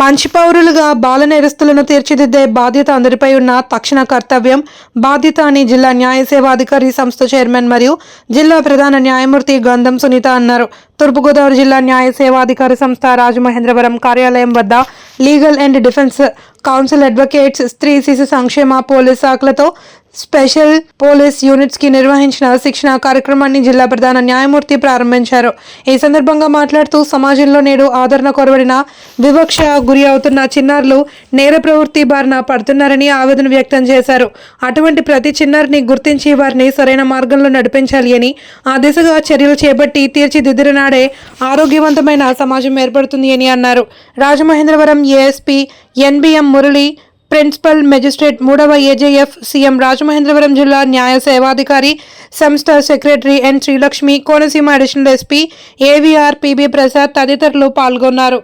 మంచి పౌరులుగా బాల నేరస్తులను తీర్చిదిద్దే బాధ్యత అందరిపై ఉన్న తక్షణ కర్తవ్యం. బాధ్యత అని జిల్లా న్యాయ సేవాధికారి సంస్థ చైర్మన్ మరియు జిల్లా ప్రధాన న్యాయమూర్తి గంధం సునీత అన్నారు. తూర్పుగోదావరి జిల్లా న్యాయ సేవాధికారి సంస్థ రాజమహేంద్రవరం కార్యాలయం వద్ద legal and defence council advocates స్త్రీ శిశు సంక్షేమ పోలీస్ శాఖలతో స్పెషల్ పోలీస్ యూనిట్స్కి నిర్వహించిన శిక్షణ కార్యక్రమాన్ని జిల్లా ప్రధాన న్యాయమూర్తి ప్రారంభించారు. ఈ సందర్భంగా మాట్లాడుతూ సమాజంలో నేడు ఆదరణ కొరవడిన వివక్ష గురి అవుతున్న చిన్నారులు నేర ప్రవృత్తి బారిన పడుతున్నారని ఆవేదన వ్యక్తం చేశారు. అటువంటి ప్రతి చిన్నారిని గుర్తించి వారిని సరైన మార్గంలో నడిపించాలి అని ఆ దిశగా చర్యలు చేపట్టి తీర్చిదిద్దిన నాడే ఆరోగ్యవంతమైన సమాజం ఏర్పడుతుంది అని అన్నారు. Rajamahendravaram ASP NBM Murali principal magistrate మూడవ ఏజేఎఫ్ సీఎం రాజమహేంద్రవరం జిల్లా న్యాయ సేవాధికారి సంస్థ secretary N Srilakshmi Konaseema additional SP AVR PB Prasad తదితరులు పాల్గొన్నారు.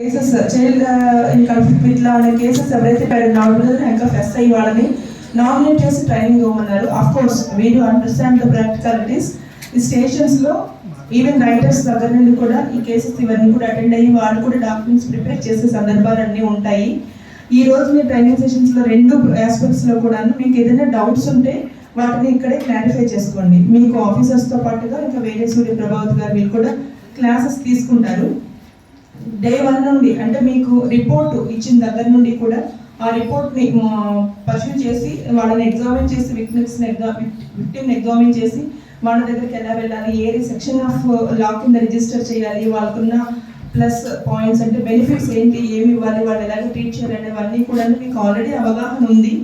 కేసెస్ చైల్డ్ ఇన్ ఇట్లా అనే కేసెస్ ఎవరైతే నామినల్ ఇంకా ఫెస్ అయ్యి వాళ్ళని నామినేట్ చేసి training ఇవ్వమన్నారు. Of course we do understand the practicalities ఈ స్టేషన్స్లో ఈవెన్ రైటర్స్ దగ్గర నుండి కూడా ఈ కేసెస్ ఇవన్నీ కూడా అటెండ్ అయ్యి వాళ్ళు కూడా డాక్యుమెంట్స్ ప్రిపేర్ చేసే సందర్భాలు అన్నీ ఉంటాయి. ఈ రోజు మీ ట్రైనింగ్ సెషన్స్లో రెండు ఆస్పెక్ట్స్లో కూడా మీకు ఏదైనా డౌట్స్ ఉంటే వాటిని ఇక్కడే క్లారిఫై చేసుకోండి. మీకు ఆఫీసర్స్తో పాటుగా ఇంకా వేరే సూర్య ప్రభావత్ గారు వీళ్ళు కూడా క్లాసెస్ తీసుకుంటారు. డే వన్ నుండి అంటే మీకు రిపోర్ట్ ఇచ్చిన దగ్గర నుండి కూడా ఆ రిపోర్ట్ని పర్సూ చేసి వాళ్ళని ఎగ్జామిన్ చేసి విక్టిమ్స్ విక్టిమ్ ఎగ్జామిన్ చేసి మన దగ్గరికి ఎలా వెళ్ళాలి? ఏ సెక్షన్ ఆఫ్ లా కింద రిజిస్టర్ చేయాలి? వాళ్ళకున్న ప్లస్ పాయింట్స్ అంటే బెనిఫిట్స్ ఏంటి? ఏమి ఇవ్వాలి? వాళ్ళు ఎలాగ ట్రీట్ చేయాలి అనేవన్నీ కూడా మీకు ఆల్రెడీ అవగాహన ఉంది.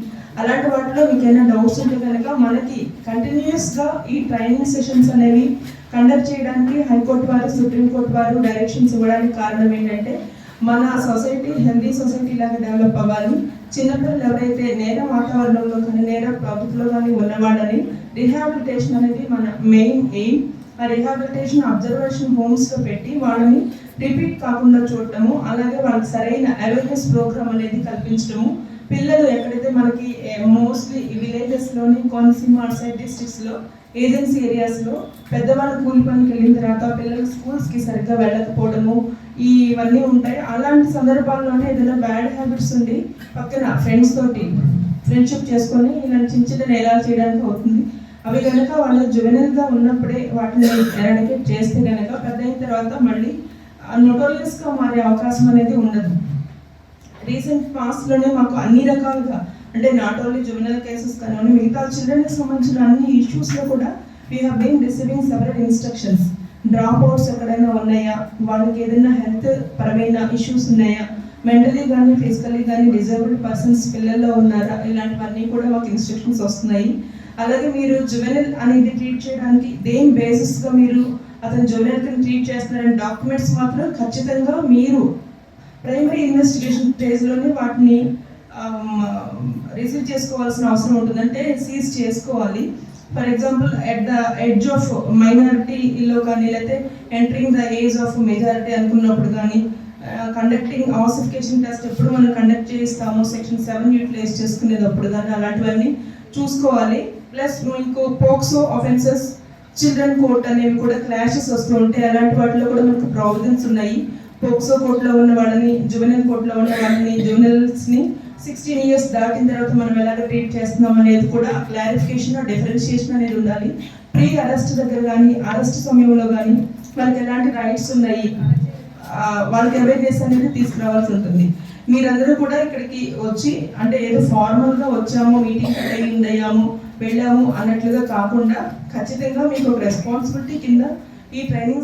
అలాంటి వాటిలో మీకు ఏమైనా డౌట్స్ ఉంటే కనుక మనకి కంటిన్యూస్గా ఈ ట్రైనింగ్ సెషన్స్ అనేవి కండక్ట్ చేయడానికి హైకోర్టు వారు సుప్రీంకోర్టు వారు డైరెక్షన్స్ ఇవ్వడానికి కారణం ఏంటంటే మన సొసైటీ హెల్దీ సొసైటీ లాగా డెవలప్ అవ్వాలి. చిన్నపిల్లలు ఎవరైతే నేర వాతావరణంలో కానీ నేర ప్రభుత్వంలో కానీ ఉన్నవాళ్ళని రీహాబిలిటేషన్ అనేది మన మెయిన్ ఎయిమ్ ఆ రిహాబిలిటేషన్ అబ్జర్వేషన్ హోమ్స్లో పెట్టి వాళ్ళని రిపీట్ కాకుండా చూడటము అలాగే వాళ్ళకి సరైన అవేర్నెస్ ప్రోగ్రామ్ అనేది కల్పించడము. పిల్లలు ఎక్కడైతే మనకి మోస్ట్లీ విలేజెస్లోని కోనసీమ సైడ్ డిస్టిక్స్లో ఏజెన్సీ ఏరియాస్లో పెద్దవాళ్ళు కూలి పనికి వెళ్ళిన తర్వాత పిల్లలు స్కూల్స్కి సరిగ్గా వెళ్ళకపోవడము ఇవన్నీ ఉంటాయి. అలాంటి సందర్భాల్లోనే ఏదైనా బ్యాడ్ హ్యాబిట్స్ ఉండి పక్కన ఫ్రెండ్స్ తోటి ఫ్రెండ్షిప్ చేసుకొని ఇలాంటి చిన్న చిన్న నేరాలు చేయడానికి అవుతుంది. అవి కనుక వాళ్ళు జువెనల్గా ఉన్నప్పుడే వాటిని ఎరాడికేట్ చేస్తే కనుక పెద్ద అయిన తర్వాత మళ్ళీ నోటోరియస్గా మారే అవకాశం అనేది ఉండదు. రీసెంట్ పాస్ట్లోనే మాకు అన్ని రకాలుగా అంటే నాట్ ఓన్లీ జువెనల్ కేసెస్ కానీ మిగతా చిల్డ్రన్కి సంబంధించిన అన్ని ఇష్యూస్లో కూడా we have been receiving several instructions drop outs ఎక్కడైనా ఉన్నాయా? వాళ్ళకి ఏదైనా హెల్త్ పరమైన ఇష్యూస్ ఉన్నాయా? మెంటలీ కానీ ఫిజికలీ కానీ డిజేబుల్డ్ పర్సన్స్ పిల్లల్లో ఉన్నారా? ఇలాంటివన్నీ కూడా మాకు ఇన్స్ట్రక్షన్స్ వస్తున్నాయి. అలాగే మీరు జువెనల్ అనేది ట్రీట్ చేయడానికి దేని బేసిస్గా మీరు అతను జువెనల్ కింద ట్రీట్ చేస్తున్నారని డాక్యుమెంట్స్ మాత్రం ఖచ్చితంగా మీరు ప్రైమరీ ఇన్వెస్టిగేషన్ స్టేజ్లోనే వాటిని రిసీవ్ చేసుకోవాల్సిన అవసరం ఉంటుంది అంటే సీజ్ చేసుకోవాలి for example at the edge of మైనారిటీలో కానీ లేకపోతే entering the age of majority అనుకున్నప్పుడు కానీ కండక్టింగ్ ఆసిఫికేషన్ టెస్ట్ ఎప్పుడు మనం కండక్ట్ చేస్తాము సెక్షన్ సెవెన్ యూటిలైజ్ చేసుకునేటప్పుడు కానీ అలాంటివన్నీ చూసుకోవాలి. ప్లస్ మీకు పోక్సో ఆఫెన్సెస్ చిల్డ్రన్ కోర్ట్ అనేవి కూడా క్లాషెస్ వస్తూ ఉంటాయి. అలాంటి వాటిలో కూడా మనకు ప్రావిజన్స్ ఉన్నాయి. పోక్సో కోర్టులో ఉన్న వాళ్ళని జువెనల్ కోర్టులో ఉన్న వాళ్ళని జువెనల్స్ని సిక్స్టీన్ ఇయర్స్ దాటిన తర్వాత మనం ఎలాగ ట్రీట్ చేస్తున్నాం అనేది కూడా క్లారిఫికేషన్ డిఫరెన్షియేషన్ అనేది ఉండాలి. ప్రీ అరెస్ట్ దగ్గర కానీ అరెస్ట్ సమయంలో కానీ వాళ్ళకి ఎలాంటి రైట్స్ ఉన్నాయి? వాళ్ళకి అవేర్నెస్ అనేది తీసుకురావాల్సి ఉంటుంది. మీరందరూ కూడా ఇక్కడికి వచ్చి అంటే ఏదో ఫార్మల్గా వచ్చాము మీటింగ్ అటెండ్ అయ్యాము వెళ్ళాము అన్నట్లుగా కాకుండా ఖచ్చితంగా మీకు ఒక రెస్పాన్సిబిలిటీ కింద ఈ ట్రైనింగ్